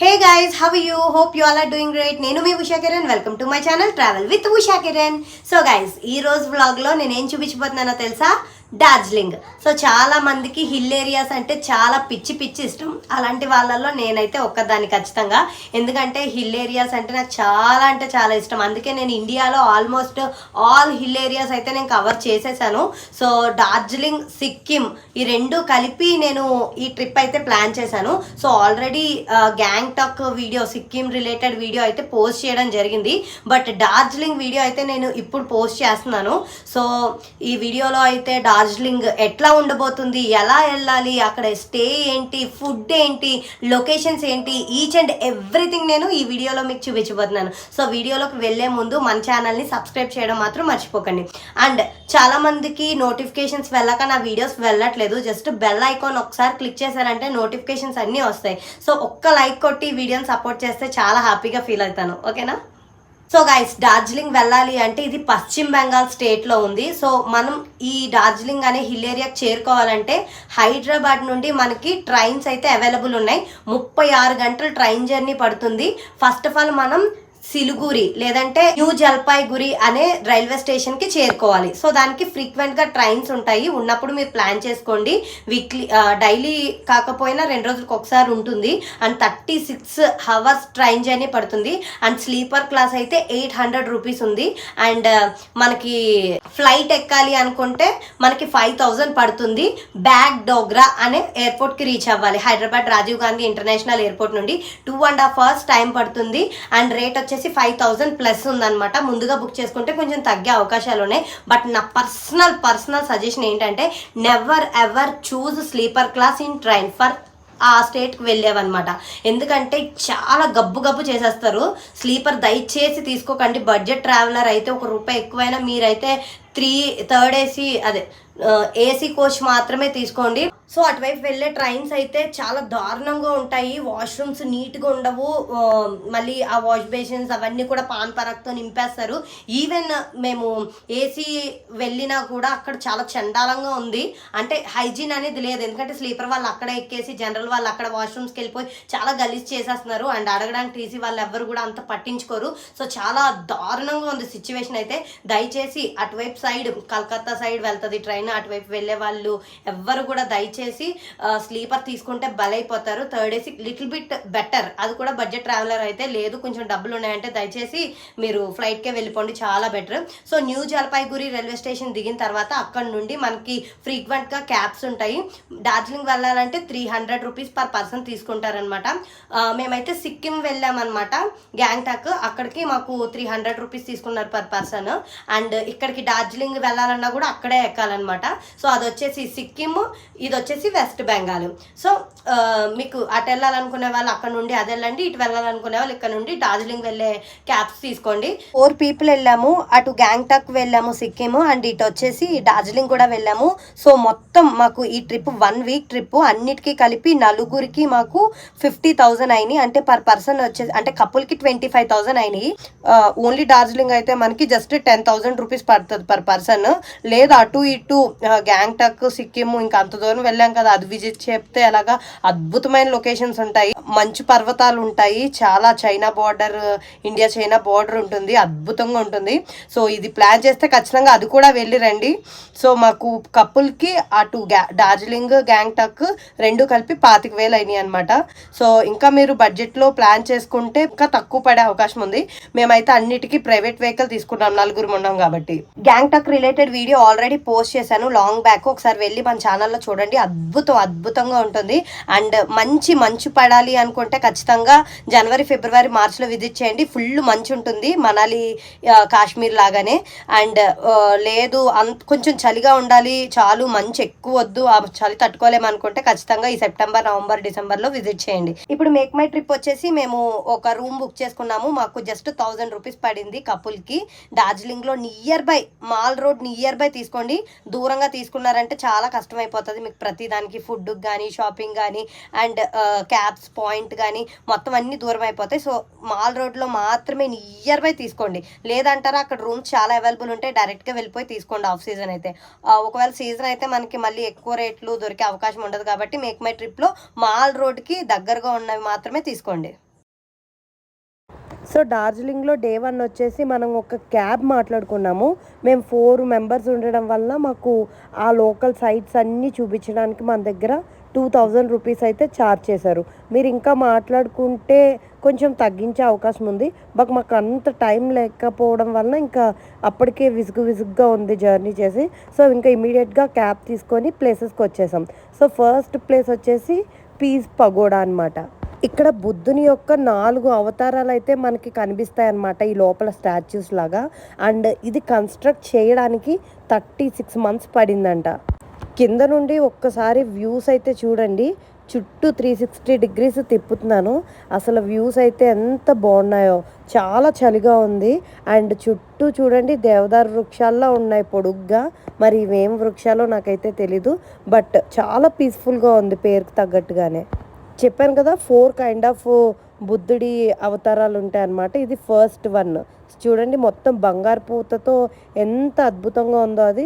Hey guys how you hope you all are doing great నేను మీ Usha Kiran. Welcome to my channel travel with Usha Kiran so guys ఈ రోజు వ్లాగ్లో నేను ఏం చూపించబోతున్నానో తెలుసా? Darjeeling so చాలా మందికి హిల్ ఏరియాస్ అంటే చాలా పిచ్చి పిచ్చి ఇష్టం. అలాంటి వాళ్ళల్లో నేనైతే ఒక్కదాన్ని ఖచ్చితంగా. ఎందుకంటే హిల్ ఏరియాస్ అంటే నాకు చాలా అంటే చాలా ఇష్టం. అందుకే నేను ఇండియాలో ఆల్మోస్ట్ ఆల్ హిల్ ఏరియాస్ అయితే నేను కవర్ చేసేసాను. సో డార్జిలింగ్ సిక్కిం ఈ రెండు కలిపి నేను ఈ ట్రిప్ అయితే ప్లాన్ చేశాను. So already Gangtok video Sikkim related video అయితే పోస్ట్ చేయడం జరిగింది. బట్ డార్జిలింగ్ వీడియో అయితే నేను ఇప్పుడు పోస్ట్ చేస్తున్నాను. సో ఈ వీడియోలో అయితే డార్జిలింగ్ ఎట్లా ఉండబోతుంది? ఎలా వెళ్ళాలి? అక్కడ స్టే ఏంటి? ఫుడ్ ఏంటి? లొకేషన్స్ ఏంటి? ఈచ్ అండ్ ఎవ్రీథింగ్ నేను ఈ వీడియోలో మీకు చూపించబోతున్నాను. సో వీడియోలోకి వెళ్ళే ముందు మన ఛానల్ని సబ్స్క్రైబ్ చేయడం మాత్రం మర్చిపోకండి. అండ్ చాలామందికి నోటిఫికేషన్స్ వెళ్ళక నా వీడియోస్ వెళ్ళట్లేదు. జస్ట్ బెల్ ఐకాన్ ఒకసారి క్లిక్ చేశారంటే నోటిఫికేషన్స్ అన్నీ వస్తాయి. సో ఒక్క లైక్ కొట్టి వీడియోని సపోర్ట్ చేస్తే చాలా హ్యాపీగా ఫీల్ అవుతాను. ఓకేనా? సో గైస్ డార్జిలింగ్ వెళ్ళాలి అంటే ఇది పశ్చిమ బెంగాల్ స్టేట్లో ఉంది. సో మనం ఈ డార్జిలింగ్ అనే హిల్ ఏరియాకి చేరుకోవాలంటే హైదరాబాద్ నుండి మనకి ట్రైన్స్ అయితే అవైలబుల్ ఉన్నాయి. ముప్పై ఆరు గంటల ట్రైన్ జర్నీ పడుతుంది. ఫస్ట్ ఆఫ్ ఆల్ మనం సిలుగురి లేదంటే న్యూ జల్పాయిగురి అనే రైల్వే స్టేషన్కి చేరుకోవాలి. సో దానికి ఫ్రీక్వెంట్గా ట్రైన్స్ ఉంటాయి. ఉన్నప్పుడు మీరు ప్లాన్ చేసుకోండి. వీక్లీ డైలీ కాకపోయినా రెండు రోజులకు ఒకసారి ఉంటుంది. And thirty six hours train journey పడుతుంది. అండ్ స్లీపర్ క్లాస్ అయితే ఎయిట్ హండ్రెడ్ రూపీస్ ఉంది. అండ్ మనకి ఫ్లైట్ ఎక్కాలి అనుకుంటే మనకి ఫైవ్ థౌజండ్ పడుతుంది. బ్యాగ్ డోగ్రా అనే ఎయిర్పోర్ట్కి రీచ్ అవ్వాలి. హైదరాబాద్ రాజీవ్ గాంధీ ఇంటర్నేషనల్ ఎయిర్పోర్ట్ నుండి two and half hours time పడుతుంది. అండ్ రేట్ వచ్చేసి ఫైవ్ థౌజండ్ ప్లస్ ఉందన్నమాట. ముందుగా బుక్ చేసుకుంటే కొంచెం తగ్గే అవకాశాలు ఉన్నాయి. బట్ నా పర్సనల్ పర్సనల్ సజెషన్ ఏంటంటే never ever choose sleeper class in train for ఆ స్టేట్కి వెళ్ళావన్నమాట. ఎందుకంటే చాలా గబ్బు గబ్బు చేసేస్తారు. స్లీపర్ దయచేసి తీసుకోకండి. బడ్జెట్ ట్రావెలర్ అయితే ఒక రూపాయి ఎక్కువైనా మీరైతే త్రీ థర్డ్ ఏసీ అదే ఏసీ కోచ్ మాత్రమే తీసుకోండి. సో అటువైపు వెళ్ళే ట్రైన్స్ అయితే చాలా దారుణంగా ఉంటాయి. వాష్రూమ్స్ నీట్గా ఉండవు. మళ్ళీ ఆ వాష్ బేసిన్స్ అవన్నీ కూడా పాన్ పరక్తో నింపేస్తారు. ఈవెన్ మేము ఏసీ వెళ్ళినా కూడా అక్కడ చాలా చండాలంగా ఉంది. అంటే హైజీన్ అనేది లేదు. ఎందుకంటే స్లీపర్ వాళ్ళు అక్కడ ఎక్కేసి జనరల్ వాళ్ళు అక్కడ వాష్రూమ్స్కి వెళ్ళిపోయి చాలా గలీజ్ చేసేస్తున్నారు. అండ్ అడగడానికి టీసీ వాళ్ళు ఎవ్వరు కూడా అంత పట్టించుకోరు. సో చాలా దారుణంగా ఉంది సిచ్యువేషన్ అయితే. దయచేసి అటువైపు సైడ్ కలకత్తా సైడ్ వెళ్తుంది ట్రైన్ అటువైపు వెళ్ళే వాళ్ళు ఎవ్వరు కూడా దయచేసి స్లీపర్ తీసుకుంటే బలైపోతారు. Third AC little bit better అది కూడా బడ్జెట్ ట్రావెలర్ అయితే లేదు కొంచెం డబ్బులు ఉన్నాయంటే దయచేసి మీరు ఫ్లైట్కే వెళ్ళిపోండి చాలా better so new Jalpaiguri railway station దిగిన తర్వాత అక్కడ నుండి మనకి ఫ్రీక్వెంట్గా క్యాబ్స్ ఉంటాయి. డార్జిలింగ్ వెళ్ళాలంటే three hundred rupees per person తీసుకుంటారనమాట మేమైతే సిక్కిం వెళ్ళామన్నమాట. గ్యాంగ్టాక్ అక్కడికి మాకు త్రీ హండ్రెడ్ రూపీస్ తీసుకున్నారు పర్ పర్సన్ అండ్ ఇక్కడికి డార్జిలింగ్ వెళ్ళాలన్నా కూడా అక్కడే ఎక్కాలన్నమాట. సో అది వచ్చేసి సిక్కిం ఇది వచ్చేసి వెస్ట్ బెంగాల్. సో మీకు అటు వెళ్ళాలనుకునే వాళ్ళు అక్కడ నుండి అది వెళ్ళండి ఇటు వెళ్ళాలనుకునే వాళ్ళు ఇక్కడ నుండి డార్జిలింగ్ వెళ్ళే క్యాబ్స్ తీసుకోండి. ఫోర్ పీపుల్ వెళ్ళాము అటు గ్యాంగ్టాక్ వెళ్ళాము సిక్కిం అండ్ ఇటు వచ్చేసి డార్జిలింగ్ కూడా వెళ్ళాము. సో మొత్తం మాకు ఈ ట్రిప్ వన్ వీక్ ట్రిప్ అన్నిటికీ కలిపి నలుగురికి మాకు ఫిఫ్టీ థౌసండ్ అయినాయి. అంటే పర్ పర్సన్ వచ్చేసి అంటే కపుల్కి ట్వంటీ ఫైవ్ థౌజండ్ అయినాయి. ఓన్లీ డార్జిలింగ్ అయితే మనకి జస్ట్ టెన్ థౌసండ్ రూపీస్ పడుతుంది పర్ పర్సన్. లేదు అటు ఇటు గ్యాంగ్టక్ సిక్కిం ఇంకా అంత దూరం వెళ్ళాం కదా. అది విజిట్ చెప్తే అలాగా అద్భుతమైన లొకేషన్స్ ఉంటాయి. మంచు పర్వతాలు ఉంటాయి. చాలా China border India China border ఉంటుంది. అద్భుతంగా ఉంటుంది. సో ఇది ప్లాన్ చేస్తే ఖచ్చితంగా అది కూడా వెళ్ళి రండి. సో మాకు కపుల్కి అటు గ్యా- డార్జిలింగ్ గ్యాంగ్టక్ రెండు కలిపి పాతిక వేలు అయినాయి అనమాట సో ఇంకా మీరు బడ్జెట్లో ప్లాన్ చేసుకుంటే ఇంకా తక్కువ పడే అవకాశం ఉంది. మేమైతే అన్నిటికీ ప్రైవేట్ వెహికల్ తీసుకున్నాం నలుగురు ఉన్నాం కాబట్టి. Gangtok related video already post చేశాను లాంగ్ బ్యాక్ ఒకసారి వెళ్ళి మన ఛానల్లో చూడండి. అద్భుతం అద్భుతంగా ఉంటుంది. అండ్ మంచి మంచు పడాలి అనుకుంటే ఖచ్చితంగా జనవరి ఫిబ్రవరి మార్చ్లో విజిట్ చేయండి. ఫుల్ మంచు ఉంటుంది. మనాలి కాశ్మీర్ లాగానే. అండ్ లేదు అంత కొంచెం చలిగా ఉండాలి. చాలు మంచు ఎక్కువ వద్దు. ఆ చలి తట్టుకోలేమనుకుంటే ఖచ్చితంగా ఈ సెప్టెంబర్ నవంబర్ డిసెంబర్లో విజిట్ చేయండి. ఇప్పుడు మేక్ మై ట్రిప్ వచ్చేసి మేము ఒక రూమ్ బుక్ చేసుకున్నాము. మాకు జస్ట్ థౌజండ్ రూపీస్ పడింది కపుల్కి. డార్జిలింగ్లో nearby mall road nearby తీసుకోండి దూరంగా తీసుకున్నారంటే చాలా కష్టం అయిపోతుంది మీకు ప్రతి దానికి ఫుడ్ కానీ షాపింగ్ కానీ అండ్ క్యాబ్స్ పాయింట్ కానీ మొత్తం అన్ని దూరం అయిపోతాయి సో మాల్ రోడ్లో మాత్రమే నియర్ బై తీసుకోండి. లేదంటారా అక్కడ రూమ్స్ చాలా అవైలబుల్ ఉంటాయి. డైరెక్ట్గా వెళ్ళిపోయి తీసుకోండి ఆఫ్ సీజన్ అయితే. ఒకవేళ సీజన్ అయితే మనకి మళ్ళీ ఎక్కువ రేట్లు దొరికే అవకాశం ఉండదు కాబట్టి మేక్ మై ట్రిప్లో మాల్ రోడ్కి దగ్గరగా ఉన్నవి మాత్రమే తీసుకోండి. సో డార్జిలింగ్లో డే వన్ వచ్చేసి మనం ఒక క్యాబ్ మాట్లాడుకున్నాము. మేము ఫోర్ మెంబర్స్ ఉండడం వల్ల మాకు ఆ లోకల్ సైట్స్ అన్నీ చూపించడానికి మన దగ్గర టూ థౌజండ్ రూపీస్ అయితే ఛార్జ్ చేశారు. మీరు ఇంకా మాట్లాడుకుంటే కొంచెం తగ్గించే అవకాశం ఉంది. బట్ మాకు అంత టైం లేకపోవడం వల్ల ఇంకా అప్పటికే విసుగు విసుగ్గా ఉంది జర్నీ చేసి. సో ఇంకా ఇమీడియట్గా క్యాబ్ తీసుకొని ప్లేసెస్కి వచ్చేసాం. సో ఫస్ట్ ప్లేస్ వచ్చేసి పీస్ పగోడా అన్నమాట. ఇక్కడ బుద్ధుని యొక్క నాలుగు అవతారాలు అయితే మనకి కనిపిస్తాయి అన్నమాట ఈ లోపల స్టాచ్యూస్ లాగా. అండ్ ఇది కన్స్ట్రక్ట్ చేయడానికి థర్టీ సిక్స్ మంత్స్ పడిందంట. కింద నుండి ఒక్కసారి వ్యూస్ అయితే చూడండి. చుట్టూ త్రీ సిక్స్టీ డిగ్రీస్ తిప్పుతున్నాను. అసలు వ్యూస్ అయితే ఎంత బాగున్నాయో. చాలా చలిగా ఉంది. అండ్ చుట్టూ చూడండి దేవదారు వృక్షాల్లో ఉన్నాయి పొడుగ్గా. మరి ఇవేం వృక్షాలో నాకైతే తెలీదు. బట్ చాలా పీస్ఫుల్గా ఉంది పేరుకు తగ్గట్టుగానే. చెప్పాను కదా ఫోర్ కైండ్ ఆఫ్ బుద్ధుడి అవతారాలు ఉంటాయి అన్నమాట ఇది ఫస్ట్ వన్ చూడండి మొత్తం బంగారు పూతతో ఎంత అద్భుతంగా ఉందో అది.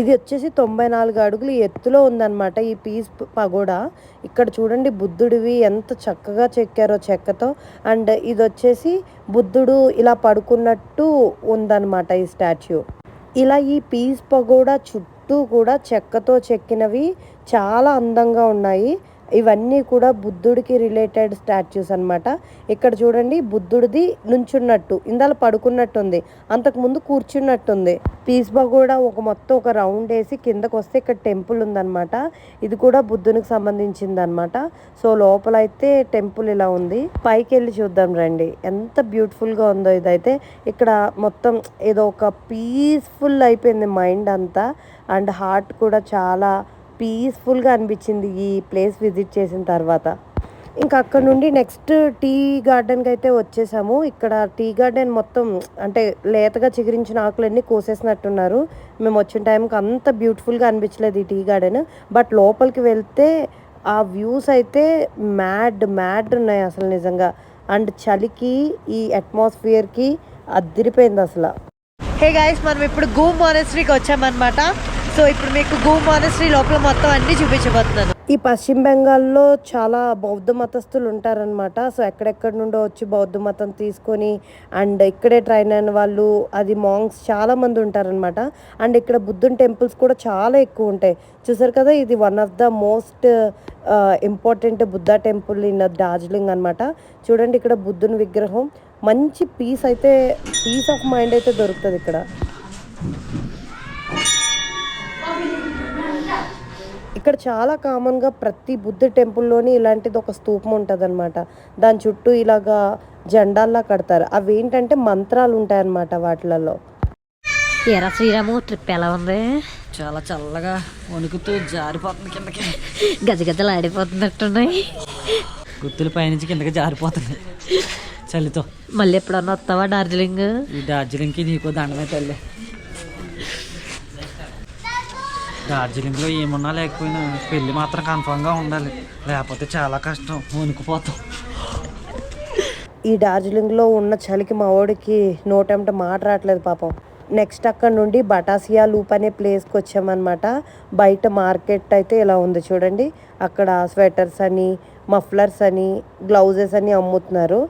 ఇది వచ్చేసి తొంభై నాలుగు అడుగులు ఎత్తులో ఉందన్నమాట ఈ పీస్ పగోడా. ఇక్కడ చూడండి బుద్ధుడివి ఎంత చక్కగా చెక్కారో చెక్కతో. అండ్ ఇది వచ్చేసి బుద్ధుడు ఇలా పడుకున్నట్టు ఉందన్నమాట ఈ స్టాచ్యూ. ఇలా ఈ పీస్ పగోడా చుట్టూ కూడా చెక్కతో చెక్కినవి చాలా అందంగా ఉన్నాయి. ఇవన్నీ కూడా బుద్ధుడికి రిలేటెడ్ స్టాచ్యూస్ అనమాట ఇక్కడ చూడండి బుద్ధుడిది నుంచున్నట్టు ఇందాల పడుకున్నట్టుంది అంతకుముందు కూర్చున్నట్టుంది. పీస్ కూడా ఒక మొత్తం ఒక రౌండ్ వేసి కిందకు వస్తే ఇక్కడ టెంపుల్ ఉందన్నమాట. ఇది కూడా బుద్ధునికి సంబంధించింది అనమాట సో లోపల అయితే టెంపుల్ ఇలా ఉంది. పైకి వెళ్ళి చూద్దాం రండి. ఎంత బ్యూటిఫుల్గా ఉందో ఇదైతే. ఇక్కడ మొత్తం ఏదో ఒక పీస్ఫుల్ అయిపోయింది మైండ్ అంతా. అండ్ హార్ట్ కూడా చాలా పీస్ఫుల్గా అనిపించింది ఈ ప్లేస్ విజిట్ చేసిన తర్వాత. ఇంకా అక్కడ నుండి నెక్స్ట్ టీ గార్డెన్కి అయితే వచ్చేసాము. ఇక్కడ టీ గార్డెన్ మొత్తం అంటే లేతగా చిగురించిన ఆకులన్నీ కోసేసినట్టున్నారు. మేము వచ్చిన టైంకి అంత బ్యూటిఫుల్గా అనిపించలేదు ఈ టీ గార్డెన్ బట్ లోపలికి వెళ్తే ఆ వ్యూస్ అయితే మ్యాడ్ మ్యాడ్ ఉన్నాయి అసలు నిజంగా. అండ్ చలికి ఈ అట్మాస్ఫియర్కి అదిరిపోయింది అసలు. హే గాయస్ మనం ఇప్పుడు గూ మానెస్ట్రీకి వచ్చామన్నమాట. సో ఇప్పుడు మీకు గో మానస్ట్రీ లోపల మొత్తం అన్ని చూపించబోతున్నాను. ఈ పశ్చిమ బెంగాల్లో చాలా బౌద్ధ మతస్థులు ఉంటారనమాట సో ఎక్కడెక్కడ నుండో వచ్చి బౌద్ధ మతం తీసుకొని అండ్ ఇక్కడే ట్రైన్ అయిన వాళ్ళు అది మాంగ్స్ చాలా మంది ఉంటారనమాట అండ్ ఇక్కడ బుద్ధుని టెంపుల్స్ కూడా చాలా ఎక్కువ ఉంటాయి. చూసారు కదా ఇది one of the most important Buddha temple in Darjeeling అనమాట చూడండి ఇక్కడ బుద్ధుని విగ్రహం. మంచి పీస్ అయితే పీస్ ఆఫ్ మైండ్ అయితే దొరుకుతుంది ఇక్కడ. ఇక్కడ చాలా కామన్గా ప్రతి బుద్ధ టెంపుల్లోని ఇలాంటిది ఒక స్తూపం ఉంటుంది దాని చుట్టూ ఇలాగా జెండాల్లా కడతారు. అవి ఏంటంటే మంత్రాలు ఉంటాయన్నమాట వాటిలలో. ఎరా శ్రీరాము ట్రిప్ ఎలా ఉంది? చాలా చల్లగా వణుకుతూ జారిపోతుంది కిందకి. గజగజలు ఆడిపోతున్నట్టున్నాయి. గుత్తుల పైనుంచి కిందకి జారిపోతుంది. చలితో. మళ్ళీ ఎప్పుడన్నా వస్తావా డార్జిలింగ్? ఈ డార్జిలింగ్కి నీకు దండమే తల్లి. డార్జిలింగ్లో ఏమున్నా లేకపోయినా పెళ్ళి మాత్రం కన్ఫామ్గా ఉండాలి. లేకపోతే చాలా కష్టం. వణుకుపోతాం. ఈ డార్జిలింగ్లో ఉన్న చలికి మా వాడికి నోటంట మాట రావట్లేదు పాపం. నెక్స్ట్ అక్కడ నుండి బటాసియా లూప్ అనే ప్లేస్కి వచ్చామన్నమాట. బయట మార్కెట్ అయితే ఇలా ఉంది చూడండి. అక్కడ స్వెటర్స్ అని మఫ్లర్స్ అని గ్లౌజెస్ అని అమ్ముతున్నారు.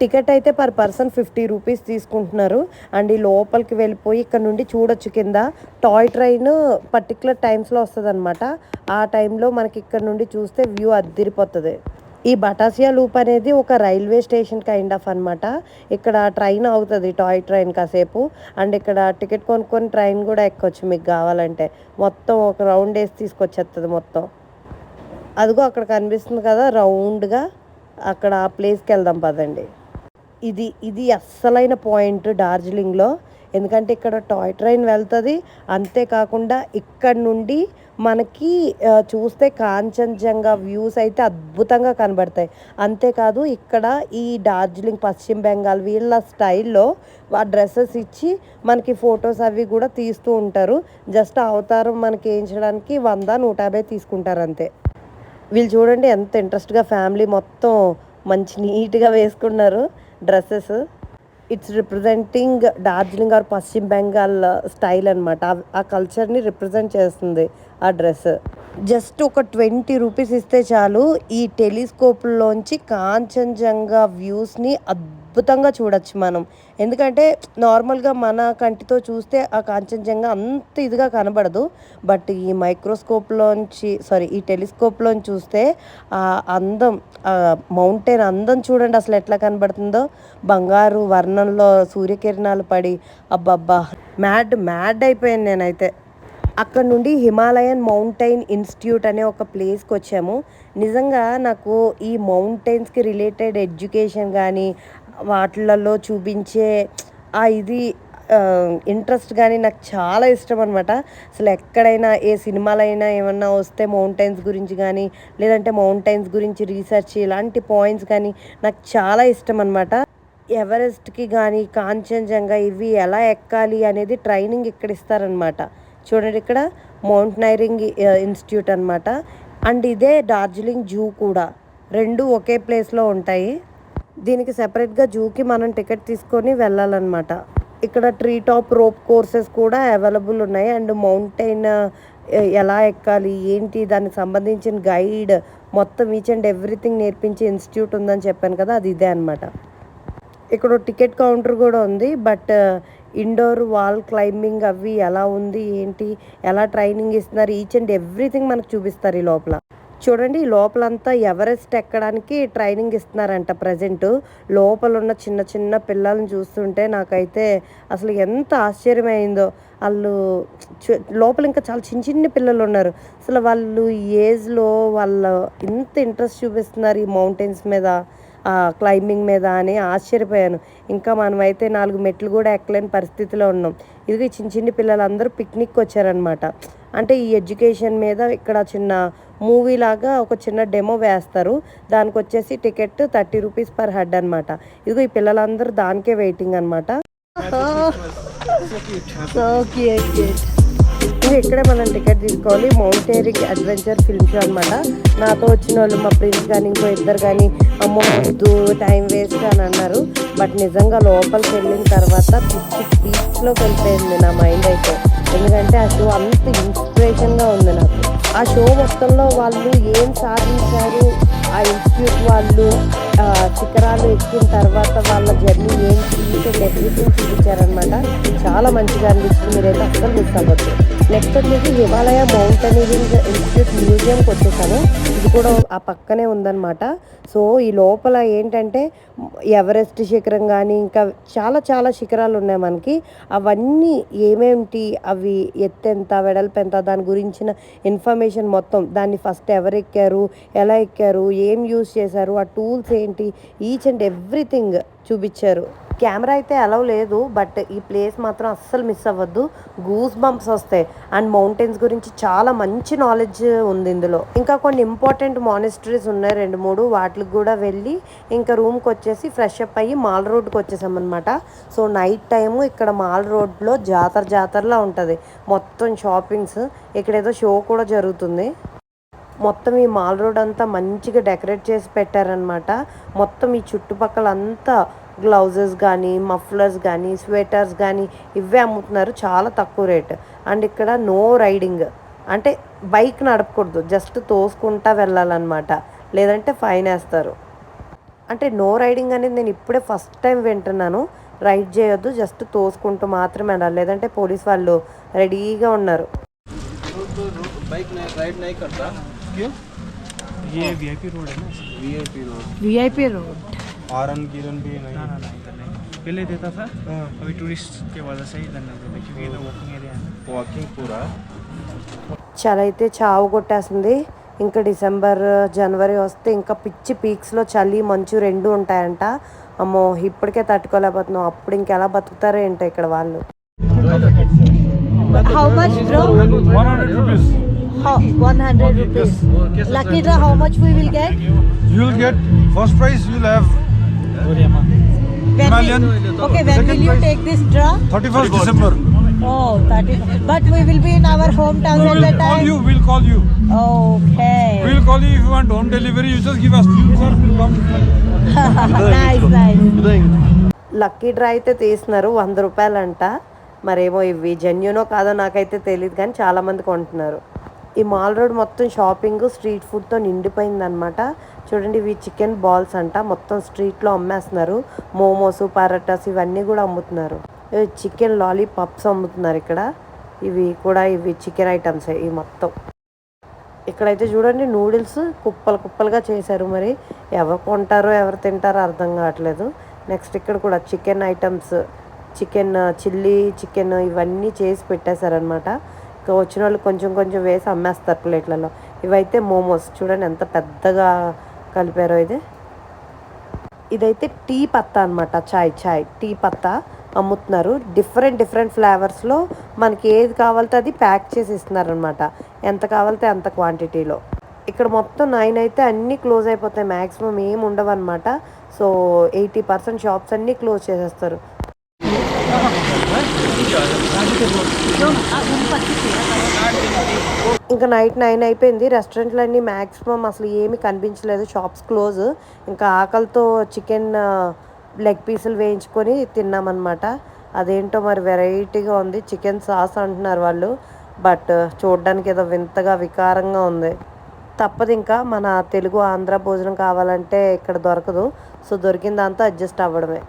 టికెట్ అయితే పర్ పర్సన్ ఫిఫ్టీ రూపీస్ తీసుకుంటున్నారు. అండ్ ఈ లోపలికి వెళ్ళిపోయి ఇక్కడ నుండి చూడొచ్చు కింద. టాయ్ ట్రైన్ పర్టికులర్ టైమ్స్లో వస్తుంది అనమాట ఆ టైంలో మనకి ఇక్కడ నుండి చూస్తే వ్యూ అద్దిరిపోతుంది. ఈ బటాసియా లూప్ అనేది ఒక రైల్వే స్టేషన్ కైండ్ ఆఫ్ అనమాట ఇక్కడ ట్రైన్ అవుతుంది టాయ్ ట్రైన్ కాసేపు. అండ్ ఇక్కడ టికెట్ కొనుక్కొని ట్రైన్ కూడా ఎక్కొచ్చు మీకు కావాలంటే. మొత్తం ఒక రౌండ్ వేసి తీసుకొచ్చేస్తుంది మొత్తం. అదిగో అక్కడ కనిపిస్తుంది కదా రౌండ్గా. అక్కడ ఆ ప్లేస్కి వెళ్దాం పదండి. ఇది ఇది అస్సలైన పాయింట్ డార్జిలింగ్లో. ఎందుకంటే ఇక్కడ టాయ్ ట్రైన్ వెళ్తుంది. అంతేకాకుండా ఇక్కడ నుండి మనకి చూస్తే కాంచనజంగా వ్యూస్ అయితే అద్భుతంగా కనబడతాయి. అంతేకాదు ఇక్కడ ఈ డార్జిలింగ్ పశ్చిమ బెంగాల్ వీళ్ళ స్టైల్లో ఆ డ్రెస్సెస్ ఇచ్చి మనకి ఫొటోస్ అవి కూడా తీస్తూ ఉంటారు. జస్ట్ అవతారం మనకి వేయించడానికి వంద నూట యాభై తీసుకుంటారు అంతే. వీళ్ళు చూడండి ఎంత ఇంట్రెస్ట్గా ఫ్యామిలీ మొత్తం మంచి నీట్గా వేసుకున్నారు. Dresses. It's representing Darjeeling or Paschim Bengal style అనమాట ఆ కల్చర్ని రిప్రజెంట్ చేస్తుంది ఆ డ్రెస్. జస్ట్ ఒక ట్వంటీ రూపీస్ ఇస్తే చాలు ఈ టెలిస్కోప్లోంచి కాంచనజంగా వ్యూస్ని అద్భుతంగా అద్భుతంగా చూడొచ్చు మనం. ఎందుకంటే నార్మల్గా మన కంటితో చూస్తే ఆ కాంచనజంగా అంత ఇదిగా కనబడదు. బట్ ఈ మైక్రోస్కోప్లోంచి సారీ ఈ టెలిస్కోప్లోంచి చూస్తే ఆ అందం ఆ మౌంటైన్ అందం చూడండి అసలు ఎట్లా కనబడుతుందో. బంగారు వర్ణంలో సూర్యకిరణాలు పడి అబ్బబ్బా మ్యాడ్ మ్యాడ్ అయిపోయాను నేనైతే. అక్కడ నుండి హిమాలయన్ మౌంటైన్ ఇన్స్టిట్యూట్ అనే ఒక ప్లేస్కి వచ్చాము నిజంగా నాకు ఈ మౌంటైన్స్కి రిలేటెడ్ ఎడ్యుకేషన్ కానీ వాటిలలో చూపించే ఆ ఇది ఇంట్రెస్ట్ కానీ నాకు చాలా ఇష్టం అనమాట అసలు ఎక్కడైనా ఏ సినిమాలైనా ఏమన్నా వస్తే మౌంటైన్స్ గురించి కానీ లేదంటే మౌంటైన్స్ గురించి రీసెర్చ్ ఇలాంటి పాయింట్స్ కానీ నాకు చాలా ఇష్టం అనమాట ఎవరెస్ట్కి కానీ కాంచనజంగా ఇవి ఎలా ఎక్కాలి అనేది ట్రైనింగ్ ఇక్కడ ఇస్తారనమాట చూడండి ఇక్కడ మౌంటైనరింగ్ ఇన్స్టిట్యూట్ అనమాట అండ్ ఇదే డార్జిలింగ్ జూ కూడా. రెండు ఒకే ప్లేస్లో ఉంటాయి. దీనికి సెపరేట్గా జూకి మనం టికెట్ తీసుకొని వెళ్ళాలన్నమాట. ఇక్కడ ట్రీ టాప్ రోప్ కోర్సెస్ కూడా అవైలబుల్ ఉన్నాయి. అండ్ మౌంటైన్ ఎలా ఎక్కాలి ఏంటి దానికి సంబంధించిన గైడ్ మొత్తం ఈచ్ అండ్ ఎవ్రీథింగ్ నేర్పించే ఇన్స్టిట్యూట్ ఉందని చెప్పాను కదా అది ఇదే అనమాట ఇక్కడ టికెట్ కౌంటర్ కూడా ఉంది బట్ ఇండోర్ వాల్ క్లైంబింగ్ అవి ఎలా ఉంది ఏంటి ఎలా ట్రైనింగ్ ఇస్తున్నారు ఈచ్ అండ్ ఎవ్రీథింగ్ మనకు చూపిస్తారు ఈ లోపల. చూడండి ఈ లోపలంతా ఎవరెస్ట్ ఎక్కడానికి ట్రైనింగ్ ఇస్తున్నారంట ప్రజెంట్. లోపల ఉన్న చిన్న చిన్న పిల్లల్ని చూస్తుంటే నాకైతే అసలు ఎంత ఆశ్చర్యమైందో. వాళ్ళు లోపల ఇంకా చాలా చిన్న చిన్న పిల్లలు ఉన్నారు. అసలు వాళ్ళు ఈ ఏజ్లో వాళ్ళ ఇంత ఇంట్రెస్ట్ చూపిస్తున్నారు ఈ మౌంటైన్స్ మీద ఆ క్లైంబింగ్ మీద అని ఆశ్చర్యపోయాను. ఇంకా మనమైతే నాలుగు మెట్లు కూడా ఎక్కలేని పరిస్థితిలో ఉన్నాం. ఇది చిన్న చిన్న పిల్లలందరూ పిక్నిక్ వచ్చారనమాట. అంటే ఈ ఎడ్యుకేషన్ మీద ఇక్కడ చిన్న మూవీ లాగా ఒక చిన్న డెమో వేస్తారు. దానికి వచ్చేసి ticket thirty rupees per head అనమాట. ఇదిగో ఈ పిల్లలందరూ దానికే వెయిటింగ్ అనమాట. ఇది ఇక్కడే మనం టికెట్ తీసుకోవాలి. మౌంటైరింగ్ అడ్వెంచర్ ఫిల్మ్ షో అనమాట నాతో వచ్చిన వాళ్ళు మా ఫ్రెండ్స్ కానీ ఇంకో ఇద్దరు కానీ అమ్మో వద్దు టైం వేస్ట్ అని అన్నారు. బట్ నిజంగా లోపలికి వెళ్ళిన తర్వాత పిచ్చి పీక్స్లోకి వెళ్ళిపోయింది నా మైండ్ అయితే. ఎందుకంటే అసలు అంత ఇన్స్పిరేషన్గా ఉంది నాకు. ఆ షో మొత్తంలో వాళ్ళు ఏం సాధించారు? ఆ ఇన్స్టిట్యూట్ వాళ్ళు శిఖరాలు ఎక్కిన తర్వాత వాళ్ళ జర్నీ ఏంటి ఎవ్రీథింగ్ చూపించారనమాట చాలా మంచిగా అనిపించింది మీరైతే అస్సలు మిస్ అవ్వద్దు. నెక్స్ట్ వచ్చేసి హిమాలయ మౌంటైనరింగ్ ఇన్స్టిట్యూట్ మ్యూజియంకి వచ్చేసాను ఇది కూడా ఆ పక్కనే ఉందన్నమాట. సో ఈ లోపల ఏంటంటే ఎవరెస్ట్ శిఖరం కానీ ఇంకా చాలా చాలా శిఖరాలు ఉన్నాయి మనకి. అవన్నీ ఏమేమిటి అవి ఎత్తెంత వెడల్పు ఎంత దాని గురించిన ఇన్ఫర్మేషన్ మొత్తం దాన్ని ఫస్ట్ ఎవరు ఎక్కారు ఎలా ఎక్కారు ఏం యూస్ చేశారు ఆ టూల్స్ ఏంటి ఈచ్ అండ్ ఎవ్రీథింగ్ చూపించారు. కెమెరా అయితే అలవ్ లేదు బట్ ఈ ప్లేస్ మాత్రం అస్సలు మిస్ అవ్వద్దు. గూస్ బంప్స్ వస్తాయి. అండ్ మౌంటైన్స్ గురించి చాలా మంచి నాలెడ్జ్ ఉంది ఇందులో. ఇంకా కొన్ని ఇంపార్టెంట్ మానిస్టరీస్ ఉన్నాయి రెండు మూడు. వాటికి కూడా వెళ్ళి ఇంకా రూమ్కి వచ్చేసి ఫ్రెష్ అప్ అయ్యి మాల్ రోడ్కి వచ్చేసామన్నమాట. సో నైట్ టైము ఇక్కడ మాల్ రోడ్లో జాతర జాతరలా ఉంటుంది. మొత్తం షాపింగ్స్. ఇక్కడ ఏదో షో కూడా జరుగుతుంది. మొత్తం ఈ మాల్ రోడ్ అంతా మంచిగా డెకరేట్ చేసి పెట్టారనమాట మొత్తం ఈ చుట్టుపక్కల అంతా గ్లౌజెస్ కానీ మఫ్లర్స్ కానీ స్వెటర్స్ కానీ ఇవే అమ్ముతున్నారు. చాలా తక్కువ రేట్. అండ్ ఇక్కడ నో రైడింగ్. అంటే బైక్ నడపకూడదు. జస్ట్ తోసుకుంటా వెళ్ళాలన్నమాట. లేదంటే ఫైన్ వేస్తారు. అంటే నో రైడింగ్ అనేది నేను ఇప్పుడే ఫస్ట్ టైం వింటున్నాను. రైడ్ చేయొద్దు. జస్ట్ తోసుకుంటూ మాత్రమే వెళ్ళాలి. లేదంటే పోలీస్ వాళ్ళు రెడీగా ఉన్నారు. VIP road. आरन गिरन भी नहीं ना ना ना इधर नहीं पहले देता था अभी टूरिस्ट के वजह से इधर नहीं देता क्योंकि इधर वॉकिंग एरिया है ना वॉकिंग पूरा చలి అయితే చావు కొట్టేస్తుంది ఇంకా డిసెంబర్ జనవరి వస్తే ఇంకా పిచ్చి పీక్స్లో చలి మంచు రెండు ఉంటాయంట అమ్మో ఇప్పటికే తట్టుకోలేకపోతున్నాం అప్పుడు ఇంకెలా బతుకుతారో ఏంటో ఇక్కడ వాళ్ళు How much bro? 100 rupees. How, 100 rupees. Lucky draw, how much we will get? You'll get first prize. You'll have lucky draw అయితే తీసినారు వంద రూపాయలు అంట మరేమో ఇవి జెన్యునో కాదో నాకైతే తెలియదు కానీ చాలా మంది కొంటున్నారు. ఈ మాల్ రోడ్ మొత్తం షాపింగ్ స్ట్రీట్ ఫుడ్తో నిండిపోయింది అనమాట చూడండి ఇవి చికెన్ బాల్స్ అంట. మొత్తం స్ట్రీట్లో అమ్మేస్తున్నారు. మోమోస్ పరాటాస్ ఇవన్నీ కూడా అమ్ముతున్నారు. చికెన్ లాలీపాప్స్ అమ్ముతున్నారు ఇక్కడ. ఇవి కూడా ఇవి చికెన్ ఐటమ్స్ ఇవి మొత్తం. ఇక్కడైతే చూడండి నూడిల్స్ కుప్పలు కుప్పలుగా చేశారు మరి. ఎవరు కొంటారో ఎవరు తింటారో అర్థం కావట్లేదు. నెక్స్ట్ ఇక్కడ కూడా chicken items chicken chilli chicken ఇవన్నీ చేసి పెట్టేశారనమాట ఇంకా వచ్చిన వాళ్ళు కొంచెం కొంచెం వేసి అమ్మేస్తారు ప్లేట్లలో. ఇవైతే మోమోస్ చూడండి ఎంత పెద్దగా కలిపారో ఇది ఇదైతే టీ పత్తా అనమాట చాయ్ చాయ్ టీ పత్తా అమ్ముతున్నారు డిఫరెంట్ డిఫరెంట్ ఫ్లేవర్స్లో మనకి ఏది కావాలితే అది ప్యాక్ చేసి ఇస్తున్నారనమాట ఎంత కావాలితే అంత క్వాంటిటీలో ఇక్కడ మొత్తం నైన్ అయితే అన్నీ క్లోజ్ అయిపోతాయి మ్యాక్సిమం ఏం ఉండవు అనమాట సో ఎయిటీ పర్సెంట్ షాప్స్ అన్నీ క్లోజ్ చేసేస్తారు ఇంకా నైట్ నైన్ అయిపోయింది. రెస్టారెంట్లన్నీ మ్యాక్సిమం అసలు ఏమీ కనిపించలేదు. Shops close. ఇంకా ఆకలితో చికెన్ లెగ్ పీసులు వేయించుకొని తిన్నామన్నమాట. అదేంటో మరి వెరైటీగా ఉంది. చికెన్ సాస్ అంటున్నారు వాళ్ళు. బట్ చూడడానికి ఏదో వింతగా వికారంగా ఉంది. తప్పదు ఇంకా. మన తెలుగు ఆంధ్ర భోజనం కావాలంటే ఇక్కడ దొరకదు. సో దొరికిందంతా అడ్జస్ట్ అవ్వడమే.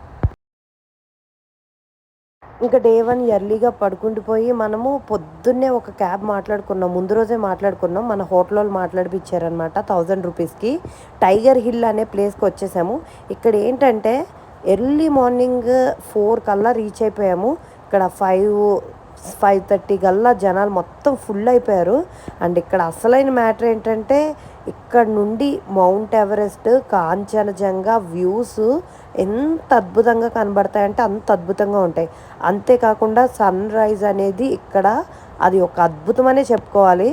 ఇంకా డే వన్ ఎర్లీగా పడుకుండిపోయి మనము పొద్దున్నే ఒక క్యాబ్ మాట్లాడుకున్నాం. ముందు రోజే మాట్లాడుకున్నాం. మన హోటల్ వాళ్ళు మాట్లాడిపించారనమాట థౌజండ్ రూపీస్కి. టైగర్ హిల్ అనే ప్లేస్కి వచ్చేసాము. ఇక్కడ ఏంటంటే ఎర్లీ మార్నింగ్ ఫోర్ కల్లా రీచ్ అయిపోయాము. ఇక్కడ ఫైవ్ ఫైవ్ థర్టీ కల్లా జనాలు మొత్తం ఫుల్ అయిపోయారు. అండ్ ఇక్కడ అసలైన మ్యాటర్ ఏంటంటే ఇక్కడ నుండి మౌంట్ ఎవరెస్ట్ కాంచనజంగా వ్యూస్ ఎంత అద్భుతంగా కనబడతాయంటే అంత అద్భుతంగా ఉంటాయి. అంతేకాకుండా సన్ రైజ్ అనేది ఇక్కడ అది ఒక అద్భుతమనే చెప్పుకోవాలి.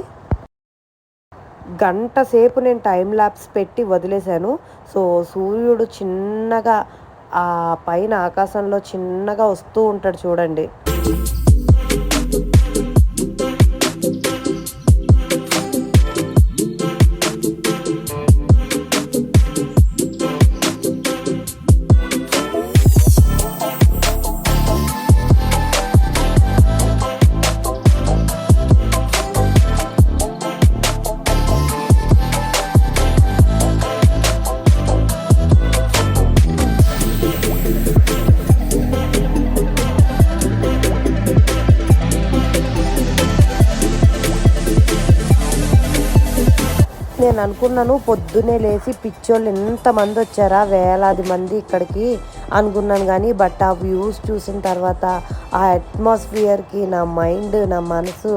గంట సేపు నేను టైం ల్యాబ్స్ పెట్టి వదిలేశాను. సో సూర్యుడు చిన్నగా ఆ పైన ఆకాశంలో చిన్నగా వస్తూ ఉంటాడు చూడండి. నేను అనుకున్నాను పొద్దునే లేచి పిచ్చోళ్ళు ఎంతమంది వచ్చారా? వేలాది మంది ఇక్కడికి అనుకున్నాను కానీ బట్ ఆ వ్యూస్ చూసిన తర్వాత ఆ అట్మాస్ఫియర్కి నా మైండ్ నా మనసు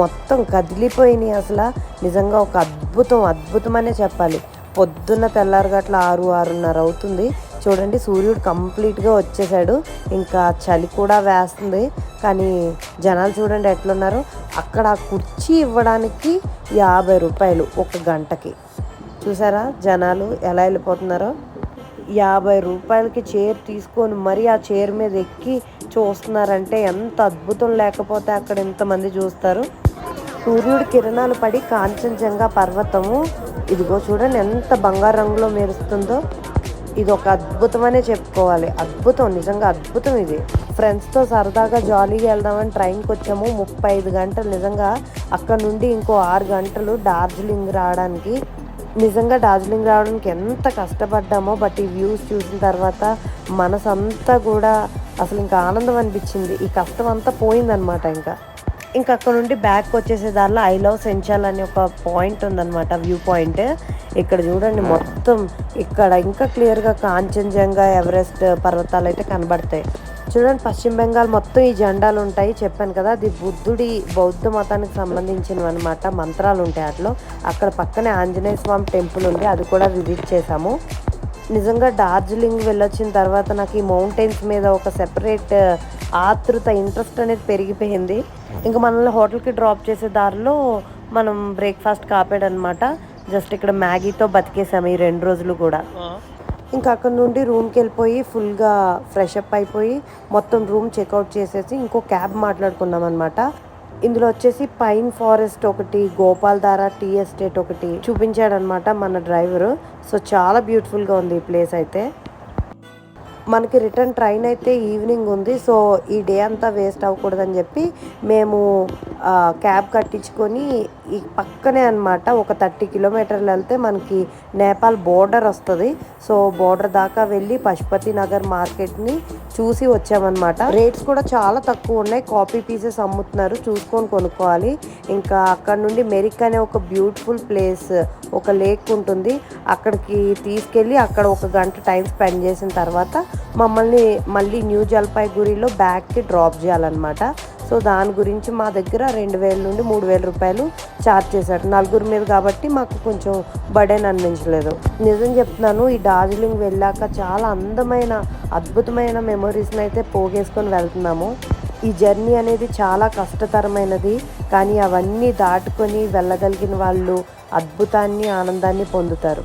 మొత్తం కదిలిపోయినాయి అసలు. నిజంగా ఒక అద్భుతం అద్భుతమనే చెప్పాలి. పొద్దున్న తెల్లారగట్ల ఆరు ఆరున్నర అవుతుంది. చూడండి సూర్యుడు కంప్లీట్గా వచ్చేసాడు. ఇంకా చలి కూడా వేస్తుంది. కానీ జనాలు చూడండి ఎట్లున్నారు. అక్కడ ఆ కుర్చీ ఇవ్వడానికి యాభై రూపాయలు ఒక గంటకి. చూసారా జనాలు ఎలా వెళ్ళిపోతున్నారో? యాభై రూపాయలకి చైర్ తీసుకొని మరి ఆ చైర్ మీద ఎక్కి చూస్తున్నారంటే ఎంత అద్భుతం. లేకపోతే అక్కడ ఇంతమంది చూస్తారు. సూర్యుడి కిరణాలు పడి కాంచనజంగా పర్వతము. ఇదిగో చూడండి ఎంత బంగారు రంగులో మెరుస్తుందో. ఇది ఒక అద్భుతమనే చెప్పుకోవాలి. అద్భుతం నిజంగా అద్భుతం ఇది. ఫ్రెండ్స్తో సరదాగా జాలీగా వెళ్దామని ట్రైన్కి వచ్చాము. ముప్పై ఐదు గంటలు నిజంగా అక్కడ నుండి ఇంకో ఆరు గంటలు డార్జిలింగ్ రావడానికి. నిజంగా డార్జిలింగ్ రావడానికి ఎంత కష్టపడ్డామో బట్ ఈ వ్యూస్ చూసిన తర్వాత మనసంతా కూడా అసలు ఇంకా ఆనందం అనిపించింది. ఈ కష్టం అంతా పోయిందనమాట ఇంకా. ఇంకా అక్కడ నుండి బ్యాక్ వచ్చేసే దారిలో ఐ లవ్ సెంచాల్ అనే ఒక పాయింట్ ఉందన్నమాట వ్యూ పాయింట్ ఇక్కడ చూడండి మొత్తం ఇక్కడ ఇంకా క్లియర్గా కాంచనజంగా ఎవరెస్ట్ పర్వతాలు అయితే కనబడతాయి. చూడండి పశ్చిమ బెంగాల్ మొత్తం ఈ జెండాలు ఉంటాయి చెప్పాను కదా అది బుద్ధుడి బౌద్ధ మతానికి సంబంధించినవి అనమాట మంత్రాలు ఉంటాయి అట్లా. అక్కడ పక్కనే ఆంజనేయ స్వామి టెంపుల్ ఉంది అది కూడా విజిట్ చేసాము నిజంగా డార్జిలింగ్ వెళ్ళొచ్చిన తర్వాత నాకు ఈ మౌంటైన్స్ మీద ఒక సెపరేట్ ఆతృత ఇంట్రెస్ట్ అనేది పెరిగిపోయింది. ఇంకా మనల్ని హోటల్కి డ్రాప్ చేసే దారిలో మనం బ్రేక్ఫాస్ట్ కాపాడనమాట. జస్ట్ ఇక్కడ మ్యాగీతో బతికేసాము ఈ రెండు రోజులు కూడా. ఇంకా అక్కడ నుండి రూమ్కి వెళ్ళిపోయి ఫుల్గా ఫ్రెష్ అప్ అయిపోయి మొత్తం రూమ్ చెక్అవుట్ చేసేసి ఇంకో క్యాబ్ మాట్లాడుకున్నాం అనమాట ఇందులో వచ్చేసి పైన్ ఫారెస్ట్ ఒకటి గోపాల్ దారా టీ ఎస్టేట్ ఒకటి చూపించాడనమాట మన డ్రైవర్ సో చాలా బ్యూటిఫుల్గా ఉంది ఈ ప్లేస్ అయితే. మనకి రిటర్న్ ట్రైన్ అయితే ఈవినింగ్ ఉంది. సో ఈ డే అంతా వేస్ట్ అవ్వకూడదని చెప్పి మేము క్యాబ్ కట్టించుకొని ఈ పక్కనే అనమాట ఒక థర్టీ కిలోమీటర్లు వెళ్తే మనకి నేపాల్ బోర్డర్ వస్తుంది. సో బోర్డర్ దాకా వెళ్ళి పశుపతి నగర్ మార్కెట్ని చూసి వచ్చామన్నమాట. రేట్స్ కూడా చాలా తక్కువ ఉన్నాయి. కాపీ పీసెస్ అమ్ముతున్నారు. చూసుకొని కొనుక్కోవాలి. ఇంకా అక్కడ నుండి మెరిక్ అనే ఒక బ్యూటిఫుల్ ప్లేస్ ఒక లేక్ ఉంటుంది. అక్కడికి తీసుకెళ్ళి అక్కడ ఒక గంట టైం స్పెండ్ చేసిన తర్వాత మమ్మల్ని మళ్ళీ న్యూ జల్పాయిగురిలో బ్యాగ్కి డ్రాప్ చేయాలన్నమాట. సో దాని గురించి మా దగ్గర రెండు వేల నుండి మూడు వేల రూపాయలు ఛార్జ్ చేశారు. నలుగురు మీద కాబట్టి మాకు కొంచెం బడెన్ అందించలేదు నిజం చెప్తున్నాను ఈ డార్జిలింగ్ వెళ్ళాక చాలా అందమైన అద్భుతమైన మెమొరీస్ని అయితే పోగేసుకొని వెళ్తున్నాము. ఈ జర్నీ అనేది చాలా కష్టతరమైనది కానీ అవన్నీ దాటుకొని వెళ్ళగలిగిన వాళ్ళు అద్భుతాన్ని ఆనందాన్ని పొందుతారు.